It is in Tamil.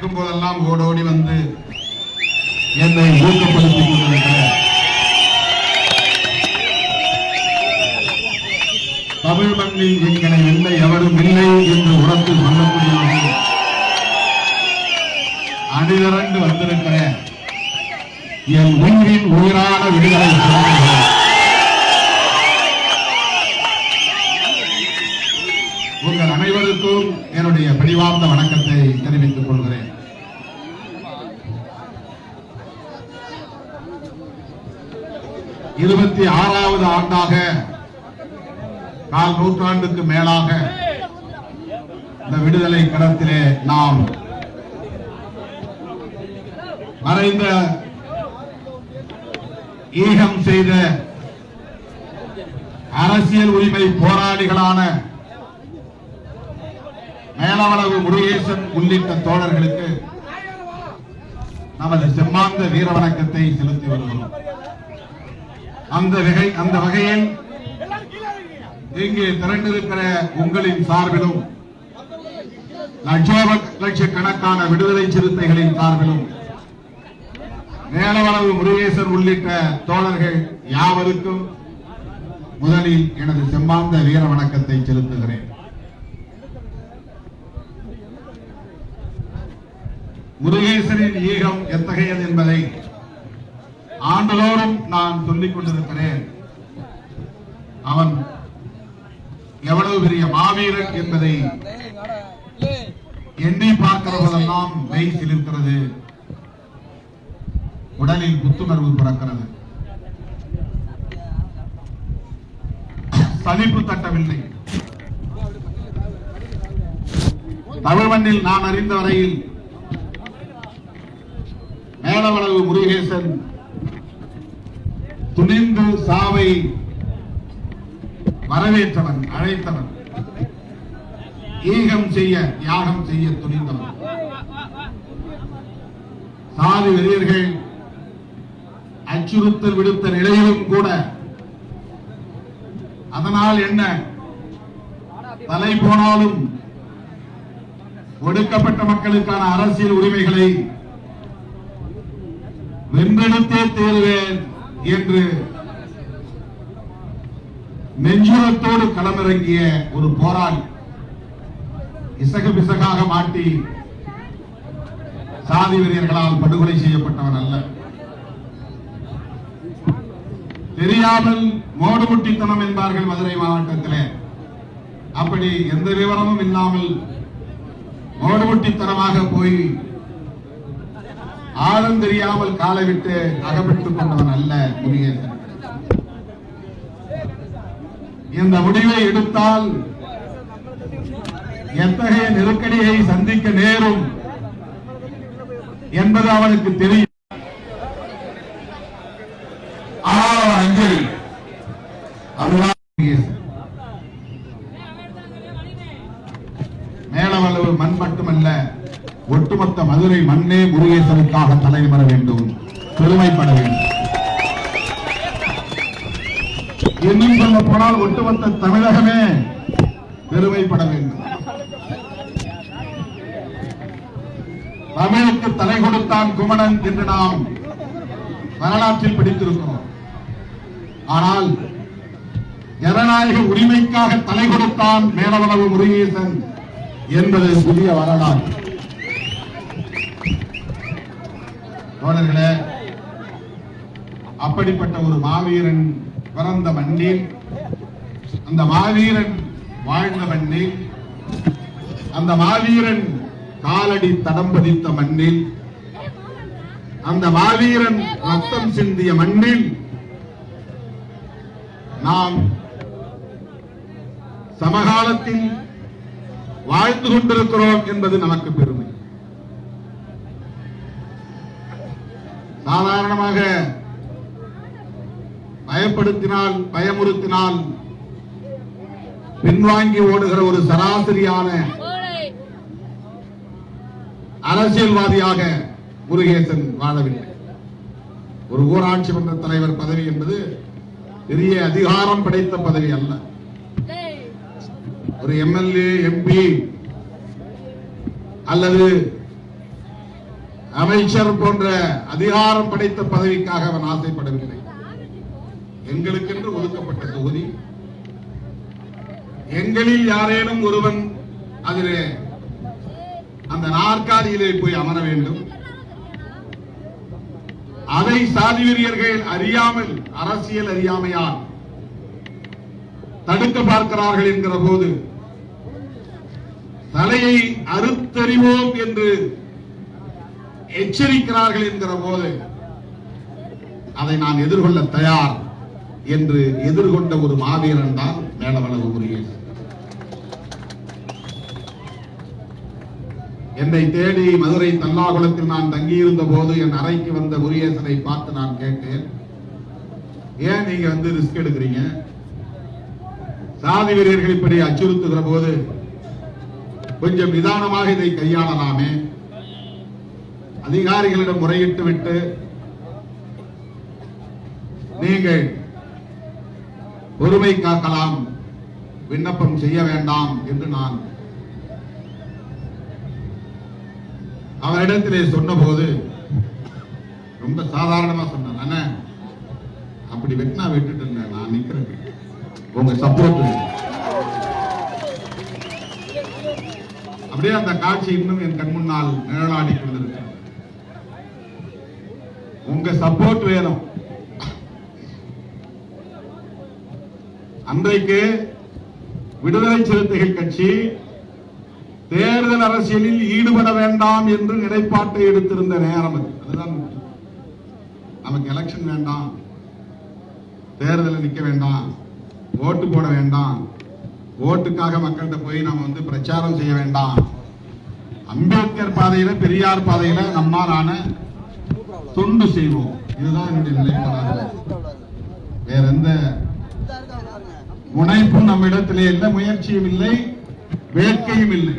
கேட்கும் போதெல்லாம் ஓடோடி வந்து என்னை ஊக்கப்படுத்திக் கொண்டிருக்கிற தமிழ் மண்ணில் எங்களை வெல்ல எவரும் இல்லை என்று உரத்து சொல்லக்கூடியவர்கள் அணிதிரண்டு வந்திருக்கிற என் உயிரின் உயிரான விடுதலை உங்கள் அனைவருக்கும் என்னுடைய பணிவார்ந்த வணக்கத்தை தெரிவித்துக் கொள்கிறேன். இருபத்தி ஆறாவது ஆண்டாக கால் நூற்றாண்டுக்கு மேலாக இந்த விடுதலை களத்திலே நாம் மறைந்த ஈகம் செய்த அரசியல் உரிமை போராளிகளான மேலவளவு முருகேசன் உள்ளிட்ட தோழர்களுக்கு நமது செம்மாந்த வீர வணக்கத்தை செலுத்தி வருகிறோம். அந்த வகை அந்த வகையில் இங்கே திரண்டிருக்கிற உங்களின் சார்பிலும் லட்சோப லட்சக்கணக்கான விடுதலை சிறுத்தைகளின் சார்பிலும் மேலவளவு முருகேசன் உள்ளிட்ட தோழர்கள் யாவருக்கும் முதலில் எனது செம்மாந்த வீர வணக்கத்தை செலுத்துகிறேன். முருகேசனின் ஈகம் எத்தகையது என்பதை ஆண்டுதோறும் நான் சொல்லிக் கொண்டிருக்கிறேன். அவன் எவ்வளவு பெரிய மாவீரன் என்பதை எண்ணி பார்க்கிற போதெல்லாம் மெய் சிலிர்க்கிறது உடலில் புத்துணர்வு பிறக்கிறது. சலிப்பு தட்டவில்லை. தமிழ் மண்ணில் நான் அறிந்த வரையில் மேலவளவு முருகேசன் துணிந்து சாவை வரவேற்றவன் அழைத்தவன். ஈகம் செய்ய யாகம் செய்ய துணிந்தவன். சாதி வெறியர்கள் அச்சுறுத்தல் விடுத்த நிலையிலும் கூட அதனால் என்ன? தலை போனாலும் ஒடுக்கப்பட்ட மக்களுக்கான அரசியல் உரிமைகளை வென்றெடுத்தே தேர்வேன். என்று நெஞ்சுரத்தோடு களமிறங்கிய ஒரு போராளி இசகு பிசகாக மாட்டி சாதி வெறியர்களால் படுகொலை செய்யப்பட்டவன் அல்ல. தெரியாமல் மோடுமுட்டித்தனம் என்பார்கள் மதுரை மாவட்டத்திலே. அப்படி எந்த விவரமும் இல்லாமல் மோடுமுட்டித்தனமாக போய் ஆழம் தெரியாமல் காலை விட்டு அகப்பட்டுக் கொண்டவன் அல்ல முருகேசன் இந்த முடிவை எடுத்தால் எத்தகைய நெருக்கடியை சந்திக்க நேரும் என்பது அவனுக்கு தெரியும். அஞ்சலி. அதுதான் முருகேசன். மேலவளவு மண் மட்டுமல்ல ஒட்டுமொத்த மதுரை மண்ணே முருகேசனுக்காக தலைமற வேண்டும். பெருமைப்பட வேண்டும். இன்னும் சொல்ல போனால் ஒட்டுமொத்த தமிழகமே பெருமைப்பட வேண்டும். தமிழுக்கு தலை கொடுத்தான் குமணன் என்று நாம் வரலாற்றில் படித்திருக்கிறோம். ஆனால் ஜனநாயக உரிமைக்காக தலை கொடுத்தான் மேலவளவு முருகேசன் என்பது புதிய வரலாறு. தோழர்களே அப்படிப்பட்ட ஒரு மாவீரன் பிறந்த மண்ணில் அந்த மாவீரன் வாழ்ந்த மண்ணில் அந்த மாவீரன் காலடி தடம் பதித்த மண்ணில் அந்த மாவீரன் ரத்தம் சிந்திய மண்ணில் நாம் சமகாலத்தில் வாழ்ந்து கொண்டிருக்கிறோம் என்பது நமக்கு பெருமை. சாதாரணமாக பயப்படுத்தினால் பயமுறுத்தினால் பின்வாங்கி ஓடுகிற ஒரு சராசரியான அரசியல்வாதியாக முருகேசன் வாழவில்லை. ஒரு ஊராட்சி மன்ற தலைவர் பதவி என்பது பெரிய அதிகாரம் படைத்த பதவி அல்ல. ஒரு எம்எல்ஏ எம்பி அல்லது அமைச்சர் போன்ற அதிகாரம் படைத்த பதவிக்காக அவன் ஆசைப்படவில்லை எங்களுக்கென்று ஒதுக்கப்பட்ட தொகுதி. எங்களில் யாரேனும் ஒருவன் அதிலே அந்த நாற்காலியிலே போய் அமர வேண்டும். அதை சாதி வெறியர்கள் அறியாமல் அரசியல் அறியாமையால் தடுக்க பார்க்கிறார்கள் என்கிற போது தலையை அறுத்தறிவோம் என்று எச்சரிக்கிறார்கள் என்கிற போது அதை நான் எதிர்கொள்ள தயார் என்று எதிர்கொண்ட ஒரு மாவீரன் தான் மேலவளவு முருகேசன் என்னை தேடி மதுரை தல்லாகுளத்தில் நான் தங்கியிருந்த போது என் அறைக்கு வந்த முருகேசனை பார்த்து நான் கேட்டேன் ஏன் நீங்க வந்து ரிஸ்க் எடுக்கிறீங்க? சாதி வீரர்கள் இப்படி அச்சுறுத்துகிற போது கொஞ்சம் நிதானமாக இதை கையாளலாமே. அதிகாரிகளிடம் முறையிட்டு விட்டு நீங்கள் பொறுமை காக்கலாம் விண்ணப்பம் செய்ய வேண்டாம் என்று நான் அவரிடத்திலே சொன்னபோது ரொம்ப சாதாரணமா சொன்ன அப்படி வெட்டினா விட்டுட்டு நான் நிக்கிறேன். உங்க சப்போர்ட் அப்படியே அந்த காட்சி இன்னும் என் கண் முன்னால் நிழலாடி கொண்டிருக்கிறேன் உங்க சப்போர்ட் வேணும். அன்றைக்கு விடுதலை சிறுத்தைகள் கட்சி தேர்தல் அரசியலில் ஈடுபட வேண்டாம் என்று நிலைப்பாட்டை எடுத்திருந்த நேரம் அதுதான் நமக்கு எலெக்ஷன் வேண்டாம். தேர்தலில் நிக்க வேண்டாம். ஓட்டு போட வேண்டாம். ஓட்டுக்காக மக்கள்கிட்ட போய் நாம வந்து பிரச்சாரம் செய்ய வேண்டாம். அம்பேத்கர் பாதையில பெரியார் பாதையில நம்மாலான தொண்டு செய்வோம். இதுதான் என்னுடைய நிலைப்பாடு. வேற எந்த முனைப்பும் நம்மிடத்திலே இல்லை முயற்சியும் இல்லை வேட்கையும் இல்லை.